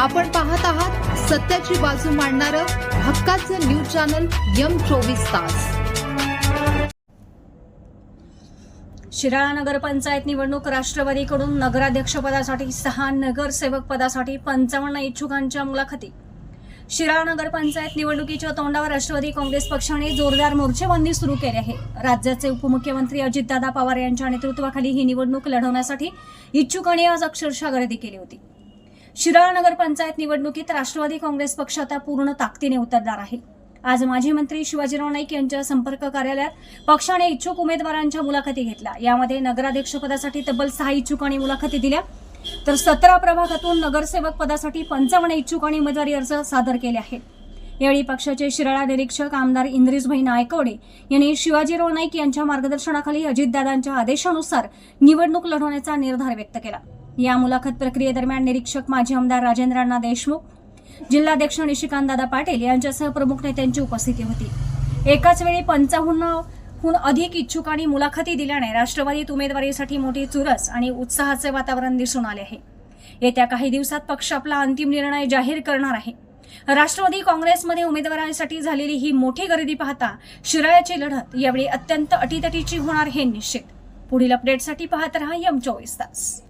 आपण पाहत आहात सत्याची बाजू मांडणारं हक्काचं न्यूज चॅनल यम चोवीस तास. शिराळा नगरपंचायत निवडणूक राष्ट्रवादीकडून नगराध्यक्षपदासाठी सहा नगरसेवक पदासाठी पंचावन्न इच्छुकांच्या मुलाखती. शिराळा नगरपंचायत निवडणुकीच्या तोंडावर राष्ट्रवादी काँग्रेस पक्षाने जोरदार मोर्चेबंदी सुरू केली आहे. राज्याचे उपमुख्यमंत्री अजितदादा पवार यांच्या नेतृत्वाखाली ही निवडणूक लढवण्यासाठी इच्छुकांनी आज अक्षरशः गर्दी केली होती. शिराळा नगरपंचायत निवडणुकीत राष्ट्रवादी काँग्रेस पक्ष आता पूर्ण ताकदीने उतरणार आहे. आज माजी मंत्री शिवाजीराव नाईक यांच्या संपर्क कार्यालयात पक्षाने इच्छुक उमेदवारांच्या मुलाखती घेतल्या. यामध्ये नगराध्यक्षपदासाठी तब्बल सहा इच्छुकांनी मुलाखती दिल्या. तर सतरा प्रभागातून नगरसेवक पदासाठी पंचावन्न इच्छुकांनी उमेदवारी अर्ज सादर केले आहेत. यावेळी पक्षाचे शिराळा निरीक्षक आमदार इंद्रिसभाई नायकवडे यांनी शिवाजीराव नाईक यांच्या मार्गदर्शनाखाली अजितदादांच्या आदेशानुसार निवडणूक लढवण्याचा निर्धार व्यक्त केला. या मुलाखत प्रक्रियेदरम्यान निरीक्षक माजी आमदार राजेंद्र अण्णा देशमुख जिल्हाध्यक्ष निशिकांत दादा पाटील यांच्यासह प्रमुख नेत्यांची उपस्थिती होती. एकाच वेळी पंचावन्नहून अधिक इच्छुकांनी मुलाखती दिल्याने राष्ट्रवादीत उमेदवारीसाठी मोठी चुरस आणि उत्साहाचे वातावरण दिसून आले आहे. येत्या काही दिवसात पक्ष आपला अंतिम निर्णय जाहीर करणार आहे. राष्ट्रवादी काँग्रेसमध्ये उमेदवारांसाठी झालेली ही मोठी गर्दी पाहता शिराळ्याची लढत यावेळी अत्यंत अटीतटीची होणार हे निश्चित. पुढील अपडेटसाठी पाहत रहा यम चोवीस तास.